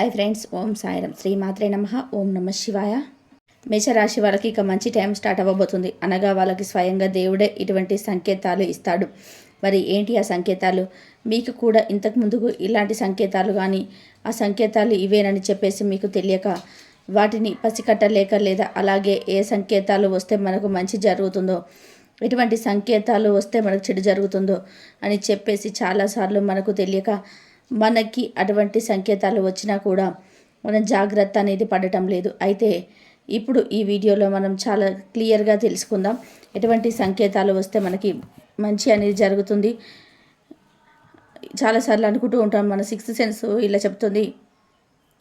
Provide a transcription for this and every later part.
Hi friends ఓం సాయిరం శ్రీ మాత్రే నమ ఓం నమ శివాయ. మేషరాశి వాళ్ళకి ఇక మంచి టైం స్టార్ట్ అవ్వబోతుంది. అనగా వాళ్ళకి స్వయంగా దేవుడే ఇటువంటి సంకేతాలు ఇస్తాడు. మరి ఏంటి ఆ సంకేతాలు? మీకు కూడా ఇంతకు ముందుకు ఇలాంటి సంకేతాలు కానీ ఆ సంకేతాలు ఇవేనని చెప్పేసి మీకు తెలియక వాటిని పసికట్టలేక లేదా అలాగే ఏ సంకేతాలు వస్తే మనకు మంచి జరుగుతుందో ఎటువంటి సంకేతాలు వస్తే మనకు చెడు జరుగుతుందో అని చెప్పేసి చాలాసార్లు మనకు తెలియక మనకి అటువంటి సంకేతాలు వచ్చినా కూడా మనం జాగ్రత్త అనేది పడటం లేదు. అయితే ఇప్పుడు ఈ వీడియోలో మనం చాలా క్లియర్గా తెలుసుకుందాం. ఎటువంటి సంకేతాలు వస్తే మనకి మంచి అనేది జరుగుతుంది. చాలాసార్లు అనుకుంటూ ఉంటాం మన సిక్స్త్ సెన్స్ ఇలా చెప్తుంది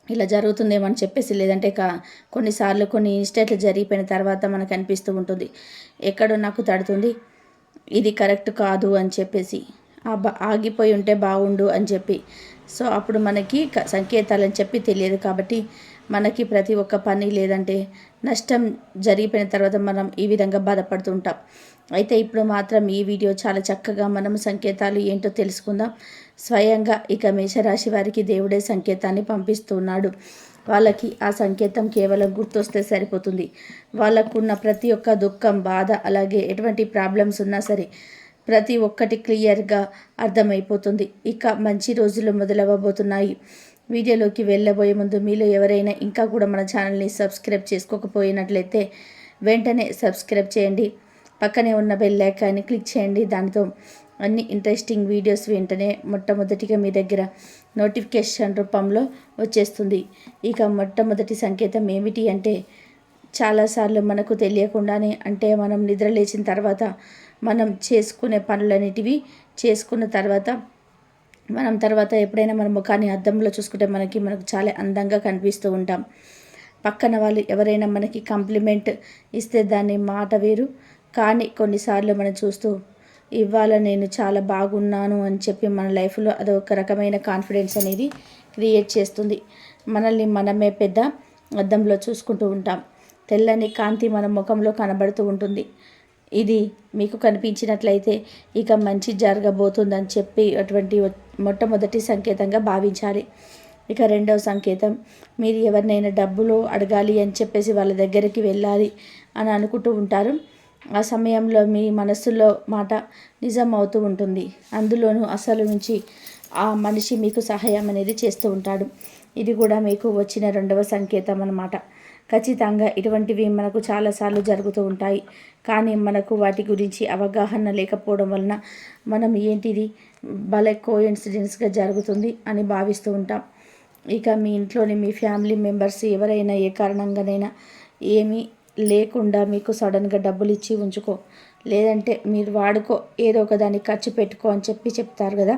ఇలా జరుగుతుందేమని చెప్పేసి లేదంటే కా కొన్నిసార్లు కొన్ని ఇన్స్టేట్లు జరిగిపోయిన తర్వాత మనకు అనిపిస్తూ ఉంటుంది. ఎక్కడో నాకు తడుతుంది ఇది కరెక్ట్ కాదు అని చెప్పేసి. ఆగిపోయి ఉంటే బాగుండు అని చెప్పి. సో అప్పుడు మనకి సంకేతాలని చెప్పి తెలియదు కాబట్టి మనకి ప్రతి ఒక్క పని లేదంటే నష్టం జరిగిపోయిన తర్వాత మనం ఈ విధంగా బాధపడుతూ ఉంటాం. అయితే ఇప్పుడు మాత్రం ఈ వీడియో చాలా చక్కగా మనం సంకేతాలు ఏంటో తెలుసుకుందాం. స్వయంగా ఇక మేషరాశి వారికి దేవుడే సంకేతాన్ని పంపిస్తున్నాడు. వాళ్ళకి ఆ సంకేతం కేవలం గుర్తొస్తే సరిపోతుంది. వాళ్ళకున్న ప్రతి ఒక్క దుఃఖం బాధ అలాగే ఎటువంటి ప్రాబ్లమ్స్ ఉన్నా సరే ప్రతి ఒక్కటి క్లియర్గా అర్థమైపోతుంది. ఇక మంచి రోజులు మొదలవ్వబోతున్నాయి. వీడియోలోకి వెళ్ళబోయే ముందు మీలో ఎవరైనా ఇంకా కూడా మన ఛానల్ని సబ్స్క్రైబ్ చేసుకోకపోయినట్లయితే వెంటనే సబ్స్క్రైబ్ చేయండి. పక్కనే ఉన్న బెల్ ఐకాన్ని క్లిక్ చేయండి. దానితో అన్ని ఇంట్రెస్టింగ్ వీడియోస్ వెంటనే మొట్టమొదటిగా మీ దగ్గర నోటిఫికేషన్ రూపంలో వచ్చేస్తుంది. ఇక మొట్టమొదటి సంకేతం ఏమిటి అంటే చాలాసార్లు మనకు తెలియకుండానే అంటే మనం నిద్ర లేచిన తర్వాత మనం చేసుకునే పనులన్నిటివి చేసుకున్న తర్వాత మనం తర్వాత ఎప్పుడైనా మన ముఖాన్ని అద్దంలో చూసుకుంటే మనకి మనకు చాలా అందంగా కనిపిస్తూ ఉంటాం. పక్కన వాళ్ళు ఎవరైనా మనకి కాంప్లిమెంట్ ఇస్తే దాన్ని మాట వేరు. కానీ కొన్నిసార్లు మనం చూస్తూ ఇవాళ నేను చాలా బాగున్నాను అని చెప్పి మన లైఫ్లో అదొక రకమైన కాన్ఫిడెన్స్ అనేది క్రియేట్ చేస్తుంది. మనల్ని మనమే పెద్ద అద్దంలో చూసుకుంటూ ఉంటాం. తెల్లని కాంతి మన ముఖంలో కనబడుతూ ఉంటుంది. ఇది మీకు కనిపించినట్లయితే ఇక మంచి జరగబోతుందని చెప్పి అటువంటి మొట్టమొదటి సంకేతంగా భావించాలి. ఇక రెండవ సంకేతం మీరు ఎవరినైనా డబ్బులు అడగాలి అని చెప్పేసి వాళ్ళ దగ్గరికి వెళ్ళాలి అని అనుకుంటూ ఉంటారు. ఆ సమయంలో మీ మనస్సులో మాట నిజం అవుతూ ఉంటుంది. అందులోనూ అసలు నుంచి ఆ మనిషి మీకు సహాయం అనేది చేస్తూ ఉంటాడు. ఇది కూడా మీకు వచ్చిన రెండవ సంకేతం అన్నమాట. ఖచ్చితంగా ఇటువంటివి మనకు చాలాసార్లు జరుగుతూ ఉంటాయి. కానీ మనకు వాటి గురించి అవగాహన లేకపోవడం వలన మనం ఏంటిది? భలే కోఇన్సిడెన్స్గా జరుగుతుంది అని భావిస్తూ ఉంటాం. ఇక మీ ఇంట్లోని మీ ఫ్యామిలీ మెంబర్స్ ఎవరైనా ఏ కారణంగానైనా ఏమీ లేకుండా మీకు సడన్గా డబ్బులు ఇచ్చి ఉంచుకో. లేదంటే మీరు వాడుకో ఏదో ఒక దాన్ని ఖర్చు పెట్టుకో అని చెప్పి చెప్తారు కదా.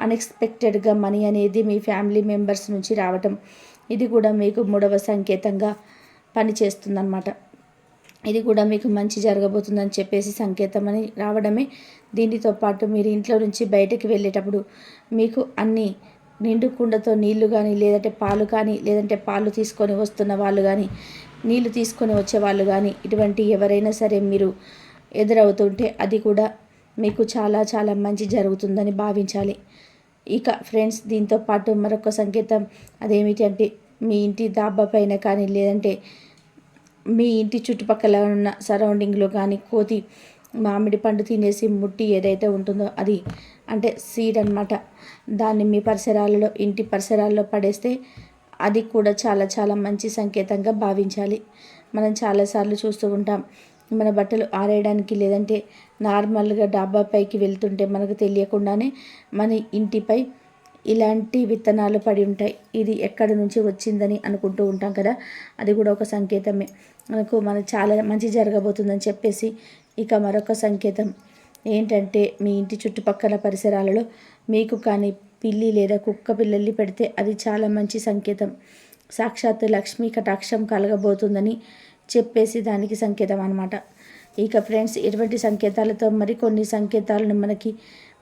అన్ఎక్స్పెక్టెడ్గా మనీ అనేది మీ ఫ్యామిలీ మెంబర్స్ నుంచి రావటం. ఇది కూడా మీకు మూడవ సంకేతంగా పనిచేస్తుందన్నమాట ఇది కూడా మీకు మంచి జరగబోతుందని చెప్పేసి సంకేతం అని రావడమే. దీనితో పాటు మీరు ఇంట్లో నుంచి బయటకు వెళ్ళేటప్పుడు మీకు అన్ని నిండు కుండతో నీళ్ళు కానీ లేదంటే పాలు కానీ లేదంటే పాలు తీసుకొని వస్తున్న వాళ్ళు కానీ నీళ్ళు తీసుకొని వచ్చే వాళ్ళు కానీ ఇటువంటి ఎవరైనా సరే మీరు ఎదురవుతుంటే అది కూడా మీకు చాలా చాలా మంచి జరుగుతుందని భావించాలి. ఇక ఫ్రెండ్స్ దీంతో పాటు మరొక సంకేతం అదేమిటి అంటే మీ ఇంటి దాబా పైన కానీ లేదంటే మీ ఇంటి చుట్టుపక్కల ఉన్న సరౌండింగ్లో కానీ కోతి మామిడి పండు తినేసి ముట్టి ఏదైతే ఉంటుందో అది అంటే సీడ్ అన్నమాట. దాన్ని మీ పరిసరాలలో ఇంటి పరిసరాల్లో పడేస్తే అది కూడా చాలా చాలా మంచి సంకేతంగా భావించాలి. మనం చాలాసార్లు చూస్తూ ఉంటాం మన బట్టలు ఆరేయడానికి లేదంటే నార్మల్గా డాబా పైకి వెళ్తుంటే మనకు తెలియకుండానే మన ఇంటిపై ఇలాంటి విత్తనాలు పడి ఉంటాయి. ఇది ఎక్కడి నుంచి వచ్చిందని అనుకుంటూ ఉంటాం కదా. అది కూడా ఒక సంకేతమే. మనకు మనకు చాలా మంచి జరగబోతుందని చెప్పేసి ఇక మరొక సంకేతం ఏంటంటే మీ ఇంటి చుట్టుపక్కల పరిసరాలలో మీకు కానీ పిల్లి లేదా కుక్క పిల్లల్ని పెడితే అది చాలా మంచి సంకేతం. సాక్షాత్తు లక్ష్మీ కటాక్షం కలగబోతుందని చెప్పేసి దానికి సంకేతం అనమాట ఇక ఫ్రెండ్స్ ఎటువంటి సంకేతాలతో మరికొన్ని సంకేతాలను మనకి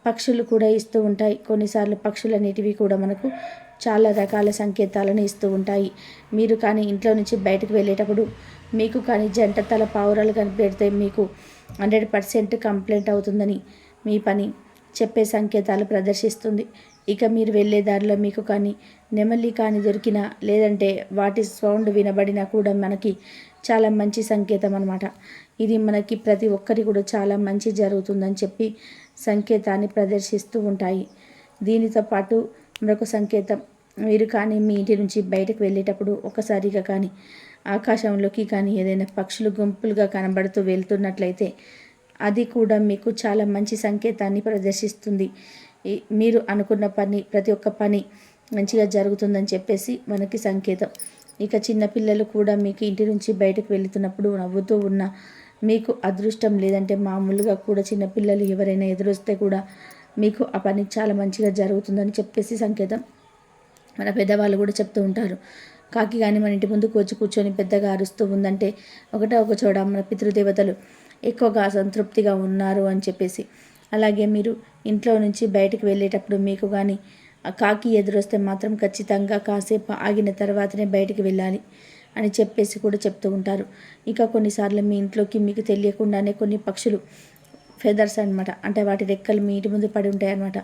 పక్షులు కూడా ఇస్తూ ఉంటాయి. కొన్నిసార్లు పక్షులు అనేటివి కూడా మనకు చాలా రకాల సంకేతాలను ఇస్తూ ఉంటాయి. మీరు కానీ ఇంట్లో నుంచి బయటకు వెళ్ళేటప్పుడు మీకు కానీ జంట తల పావురాలు కనిపెడితే మీకు హండ్రెడ్ పర్సెంట్ కంప్లైంట్ అవుతుందని మీ పని చెప్పే సంకేతాలు ప్రదర్శిస్తుంది. ఇక మీరు వెళ్ళే దారిలో మీకు కానీ నెమలి కానీ దొరికినా లేదంటే వాటి సౌండ్ వినబడినా కూడా మనకి చాలా మంచి సంకేతం అనమాట ఇది మనకి ప్రతి ఒక్కరి కూడా చాలా మంచి జరుగుతుందని చెప్పి సంకేతాన్ని ప్రదర్శిస్తూ ఉంటాయి. దీనితో పాటు మరొక సంకేతం. మీరు కానీ మీ ఇంటి నుంచి బయటకు వెళ్ళేటప్పుడు ఒకసారిగా కానీ ఆకాశంలోకి కానీ ఏదైనా పక్షులు గుంపులుగా కనబడుతూ వెళ్తున్నట్లయితే అది కూడా మీకు చాలా మంచి సంకేతాన్ని ప్రదర్శిస్తుంది. మీరు అనుకున్న పని ప్రతి ఒక్క పని మంచిగా జరుగుతుందని చెప్పేసి మనకి సంకేతం. ఇక చిన్నపిల్లలు కూడా మీకు ఇంటి నుంచి బయటకు వెళుతున్నప్పుడు నవ్వుతూ ఉన్న మీకు అదృష్టం లేదంటే మామూలుగా కూడా చిన్నపిల్లలు ఎవరైనా ఎదురొస్తే కూడా మీకు ఆ పని చాలా మంచిగా జరుగుతుందని చెప్పేసి సంకేతం. మన పెద్దవాళ్ళు కూడా చెప్తూ ఉంటారు. కాకి కానీ మన ఇంటి ముందుకు వచ్చి కూర్చొని పెద్దగా అరుస్తూ ఉందంటే ఒకటే ఒక చోట మన పితృదేవతలు ఎక్కువగా సంతృప్తిగా ఉన్నారు అని చెప్పేసి. అలాగే మీరు ఇంట్లో నుంచి బయటకు వెళ్ళేటప్పుడు మీకు కానీ కాకి ఎదురొస్తే మాత్రం ఖచ్చితంగా కాసేపు ఆగిన తర్వాతనే బయటికి వెళ్ళాలి. అని చెప్పేసి కూడా చెప్తూ ఉంటారు. ఇక కొన్నిసార్లు మీ ఇంట్లోకి మీకు తెలియకుండానే కొన్ని పక్షులు ఫెదర్స్ అనమాట అంటే వాటి రెక్కలు మీ ఇంటి ముందు పడి ఉంటాయి అన్నమాట.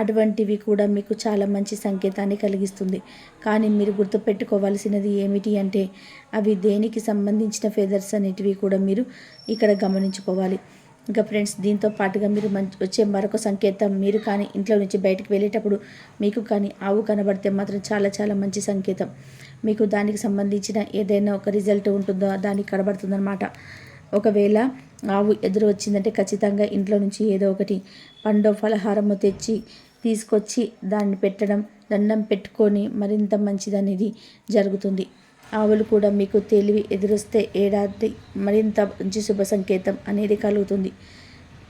అటువంటివి కూడా మీకు చాలా మంచి సంకేతాన్ని కలిగిస్తుంది. కానీ మీరు గుర్తుపెట్టుకోవాల్సినది ఏమిటి అంటే అవి దేనికి సంబంధించిన ఫెదర్స్ అనేటివి కూడా మీరు ఇక్కడ గమనించుకోవాలి. ఇంకా ఫ్రెండ్స్ దీంతో పాటుగా మీరు మంచి వచ్చే మరొక సంకేతం మీరు కానీ ఇంట్లో నుంచి బయటకు వెళ్ళేటప్పుడు మీకు కానీ ఆవు కనబడితే మాత్రం చాలా చాలా మంచి సంకేతం. మీకు దానికి సంబంధించిన ఏదైనా ఒక రిజల్ట్ ఉంటుందో దానికి కనబడుతుందన్నమాట. ఒకవేళ ఆవు ఎదురు వచ్చిందంటే ఖచ్చితంగా ఇంట్లో నుంచి ఏదో ఒకటి పండో ఫలహారము తెచ్చి తీసుకొచ్చి దాన్ని పెట్టడం దండం పెట్టుకొని మరింత మంచిదనేది జరుగుతుంది. ఆవులు కూడా మీకు తెలివి ఎదురొస్తే ఏడాది మరింత మంచి శుభ సంకేతం అనేది కలుగుతుంది.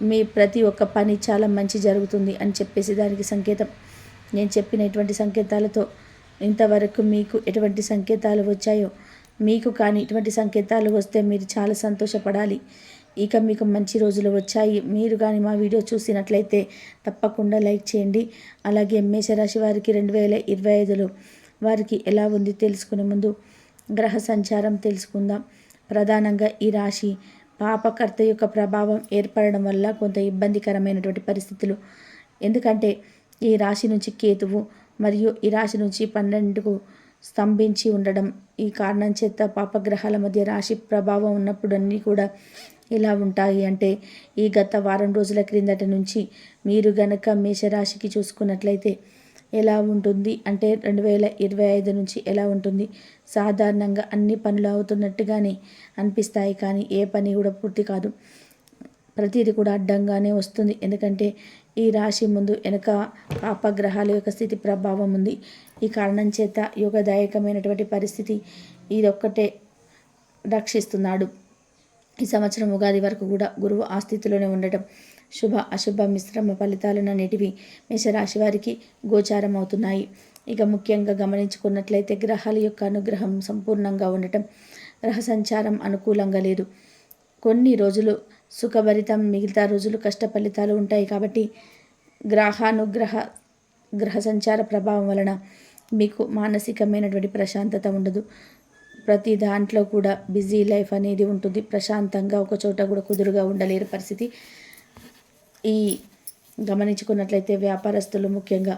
మీ ప్రతి ఒక్క పని చాలా మంచి జరుగుతుంది అని చెప్పేసి దానికి సంకేతం. నేను చెప్పినటువంటి సంకేతాలతో ఇంతవరకు మీకు ఎటువంటి సంకేతాలు వచ్చాయో? మీకు కానీ ఇటువంటి సంకేతాలు వస్తే మీరు చాలా సంతోషపడాలి. ఇక మీకు మంచి రోజులు వచ్చాయి. మీరు కానీ మా వీడియో చూసినట్లయితే తప్పకుండా లైక్ చేయండి. అలాగే మేషరాశి వారికి రెండు వేల ఇరవై ఐదులో వారికి ఎలా ఉంది తెలుసుకునే ముందు గ్రహ సంచారం తెలుసుకుందాం. ప్రధానంగా ఈ రాశి పాపకర్త యొక్క ప్రభావం ఏర్పడడం వల్ల కొంత ఇబ్బందికరమైనటువంటి పరిస్థితులు. ఎందుకంటే ఈ రాశి నుంచి కేతువు మరియు ఈ రాశి నుంచి పన్నెండుకు స్తంభించి ఉండడం ఈ కారణం చేత పాపగ్రహాల మధ్య రాశి ప్రభావం ఉన్నప్పుడు అన్నీ కూడా ఎలా ఉంటాయి. అంటే ఈ గత వారం రోజుల క్రిందట నుంచి మీరు గనక మేషరాశికి చూసుకున్నట్లయితే ఎలా ఉంటుంది? అంటే రెండు వేల ఇరవై ఐదు నుంచి ఎలా ఉంటుంది? సాధారణంగా అన్ని పనులు అవుతున్నట్టుగానే అనిపిస్తాయి కానీ ఏ పని కూడా పూర్తి కాదు. ప్రతిదీ కూడా అడ్డంగానే వస్తుంది. ఎందుకంటే ఈ రాశి ముందు వెనుక పాపగ్రహాల యొక్క స్థితి ప్రభావం ఉంది. ఈ కారణం చేత యోగదాయకమైనటువంటి పరిస్థితి ఇదొక్కటే రక్షిస్తున్నాడు. ఈ సంవత్సరం ఉగాది వరకు కూడా గురువు ఆ స్థితిలోనే ఉండటం శుభ అశుభ మిశ్రమ ఫలితాలను అనేటివి మేషరాశి వారికి గోచారం అవుతున్నాయి. ఇక ముఖ్యంగా గమనించుకున్నట్లయితే గ్రహాల యొక్క అనుగ్రహం సంపూర్ణంగా ఉండటం గ్రహ సంచారం అనుకూలంగా లేదు. కొన్ని రోజులు సుఖభరితం మిగతా రోజులు కష్ట ఫలితాలు ఉంటాయి కాబట్టి గ్రహానుగ్రహ గ్రహ సంచార ప్రభావం వలన మీకు మానసికమైనటువంటి ప్రశాంతత ఉండదు. ప్రతి దాంట్లో కూడా బిజీ లైఫ్ అనేది ఉంటుంది. ప్రశాంతంగా ఒక చోట కూడా కుదురుగా ఉండలేరు పరిస్థితి. ఈ గమనించుకున్నట్లయితే వ్యాపారస్తులు ముఖ్యంగా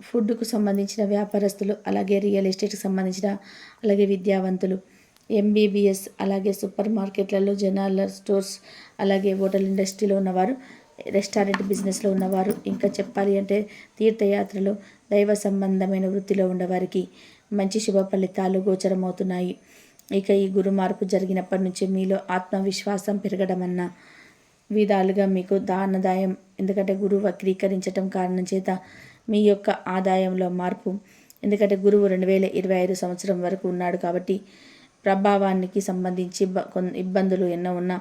ఫుడ్కు సంబంధించిన వ్యాపారస్తులు అలాగే రియల్ ఎస్టేట్కి సంబంధించిన అలాగే విద్యావంతులు ఎంబీబీఎస్ అలాగే సూపర్ మార్కెట్లలో జనాల స్టోర్స్ అలాగే హోటల్ ఇండస్ట్రీలో ఉన్నవారు రెస్టారెంట్ బిజినెస్లో ఉన్నవారు ఇంకా చెప్పాలి అంటే తీర్థయాత్రలు దైవ సంబంధమైన వృత్తిలో ఉన్నవారికి మంచి శుభ ఫలితాలు గోచరమవుతున్నాయి. ఇక ఈ గురు మార్పు జరిగినప్పటి నుంచి మీలో ఆత్మవిశ్వాసం పెరగడం అన్న విధాలుగా మీకు దానదాయం. ఎందుకంటే గురువు వక్రీకరించటం కారణం చేత మీ యొక్క ఆదాయంలో మార్పు. ఎందుకంటే గురువు రెండు వేల ఇరవై ఐదు సంవత్సరం వరకు ఉన్నాడు కాబట్టి ప్రభావానికి సంబంధించి ఇబ్బందులు ఎన్నో ఉన్నా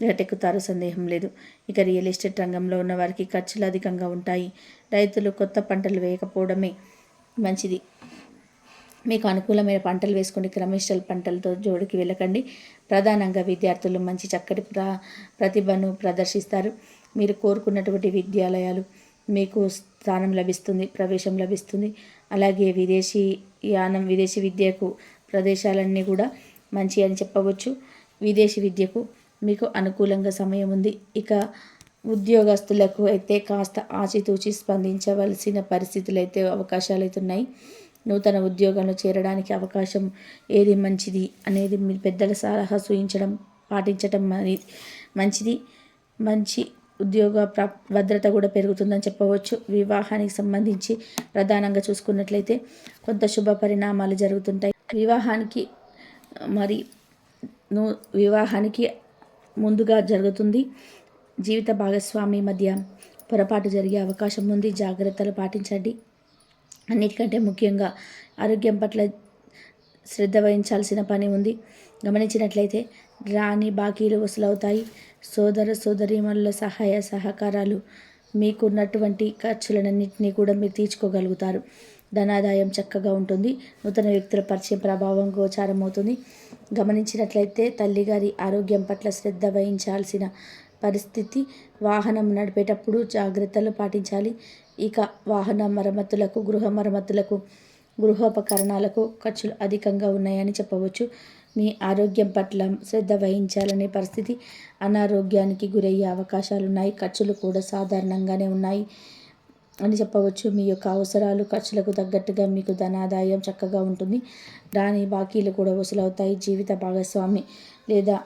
రేటెక్కుతారు సందేహం లేదు. ఇక రియల్ ఎస్టేట్ రంగంలో ఉన్న వారికి ఖర్చులు అధికంగా ఉంటాయి. రైతులు కొత్త పంటలు వేయకపోవడమే మంచిది. మీకు అనుకూలమైన పంటలు వేసుకుని క్రమేశ్వర పంటలతో జోడికి వెళ్ళకండి. ప్రధానంగా విద్యార్థులు మంచి చక్కటి ప్ర ప్రతిభను ప్రదర్శిస్తారు. మీరు కోరుకున్నటువంటి విద్యాలయాలు మీకు స్థానం లభిస్తుంది ప్రవేశం లభిస్తుంది. అలాగే విదేశీ యానం విదేశీ విద్యకు ప్రదేశాలన్నీ కూడా మంచి అని చెప్పవచ్చు. విదేశీ విద్యకు మీకు అనుకూలంగా సమయం ఉంది. ఇక ఉద్యోగస్తులకు అయితే కాస్త ఆచితూచి స్పందించవలసిన పరిస్థితులు అయితే అవకాశాలు అయితే ఉన్నాయి నూతన ఉద్యోగంలో చేరడానికి అవకాశం ఏది మంచిది అనేది మీ పెద్దల సలహా సూచించడం పాటించడం అనేది మంచిది. మంచి ఉద్యోగ ప్రా భద్రత కూడా పెరుగుతుందని చెప్పవచ్చు. వివాహానికి సంబంధించి ప్రధానంగా చూసుకున్నట్లయితే కొంత శుభ పరిణామాలు జరుగుతుంటాయి. వివాహానికి మరి ను వివాహానికి ముందుగా జరుగుతుంది. జీవిత భాగస్వామి మధ్య పొరపాటు జరిగే అవకాశం ఉంది. జాగ్రత్తలు పాటించండి. అన్నిటికంటే ముఖ్యంగా ఆరోగ్యం పట్ల శ్రద్ధ వహించాల్సిన పని ఉంది. గమనించినట్లయితే రాని బాకీలు వసూలవుతాయి. సోదర సోదరీమణుల సహాయ సహకారాలు మీకున్నటువంటి ఖర్చులన్నింటినీ కూడా మీరు తీర్చుకోగలుగుతారు. ధనాదాయం చక్కగా ఉంటుంది. నూతన వ్యక్తుల పరిచయం ప్రభావం గోచారం అవుతుంది గమనించినట్లయితే తల్లిగారి ఆరోగ్యం పట్ల శ్రద్ధ వహించాల్సిన పరిస్థితి వాహనం నడిపేటప్పుడు జాగ్రత్తలు పాటించాలి. ఇక వాహన మరమ్మతులకు గృహ మరమ్మతులకు గృహోపకరణాలకు ఖర్చులు అధికంగా ఉన్నాయని చెప్పవచ్చు. మీ ఆరోగ్యం పట్ల శ్రద్ధ వహించాలనే పరిస్థితి అనారోగ్యానికి గురయ్యే అవకాశాలు ఉన్నాయి ఖర్చులు కూడా సాధారణంగానే ఉన్నాయి. అని చెప్పవచ్చు. మీ యొక్క అవసరాలు ఖర్చులకు తగ్గట్టుగా మీకు ధనాదాయం చక్కగా ఉంటుంది. దాని బాకీలు కూడా వసూలవుతాయి. జీవిత భాగస్వామి లేదా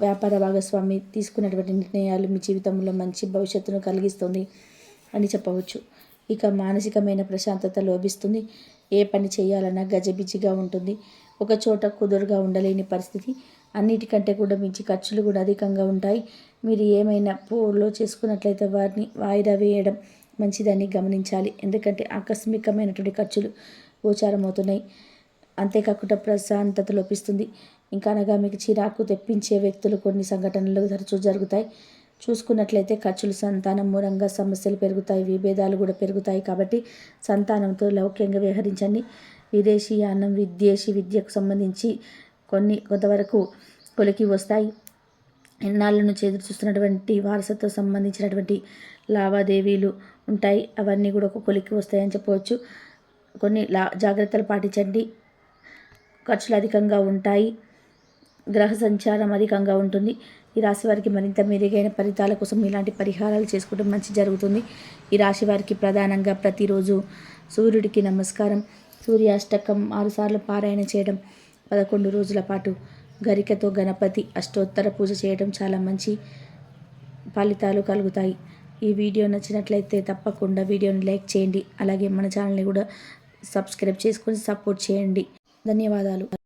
వ్యాపార భాగస్వామి తీసుకున్నటువంటి నిర్ణయాలు మీ జీవితంలో మంచి భవిష్యత్తును కలిగిస్తుంది అని చెప్పవచ్చు. ఇక మానసికమైన ప్రశాంతత లోభిస్తుంది ఏ పని చేయాలన్నా గజబిజిగా ఉంటుంది. ఒక చోట కుదురుగా ఉండలేని పరిస్థితి. అన్నిటికంటే కూడా మించి ఖర్చులు కూడా అధికంగా ఉంటాయి. మీరు ఏమైనా పూర్లో చేసుకున్నట్లయితే వారిని వాయిదా వేయడం మంచిదని గమనించాలి. ఎందుకంటే ఆకస్మికమైనటువంటి ఖర్చులు గోచారమవుతున్నాయి. అంతేకాకుండా ప్రశాంతత లోపిస్తుంది. ఇంకా అనగా మీకు చిరాకు తెప్పించే వ్యక్తులు కొన్ని సంఘటనలు తరచూ జరుగుతాయి. చూసుకున్నట్లయితే ఖర్చులు సంతానం మూలంగా సమస్యలు పెరుగుతాయి. విభేదాలు కూడా పెరుగుతాయి కాబట్టి సంతానంతో లౌక్యంగా వ్యవహరించండి. విదేశీయానం విదేశీ విద్యకు సంబంధించి కొన్ని కొంతవరకు కొలికి వస్తాయి. ఎన్నాళ్ళ నుంచి ఎదురు చూస్తున్నటువంటి వారసత్వం సంబంధించినటువంటి లావాదేవీలు ఉంటాయి. అవన్నీ కూడా ఒక కొలిక్కి వస్తాయని చెప్పవచ్చు. కొన్ని లా జాగ్రత్తలు పాటించండి. ఖర్చులు అధికంగా ఉంటాయి. గ్రహ సంచారం అధికంగా ఉంటుంది. ఈ రాశి వారికి మరింత మెరుగైన ఫలితాల కోసం ఇలాంటి పరిహారాలు చేసుకోవడం మంచి జరుగుతుంది. ఈ రాశి వారికి ప్రధానంగా ప్రతిరోజు సూర్యుడికి నమస్కారం. సూర్యాష్టకం ఆరుసార్లు పారాయణ చేయడం పదకొండు రోజుల పాటు గరికతో గణపతి అష్టోత్తర పూజ చేయడం చాలా మంచి ఫలితాలు కలుగుతాయి. ఈ వీడియో నచ్చినట్లయితే తప్పకుండా వీడియోని లైక్ చేయండి. అలాగే మన ఛానల్ని కూడా సబ్స్క్రైబ్ చేసుకొని సపోర్ట్ చేయండి. ధన్యవాదాలు.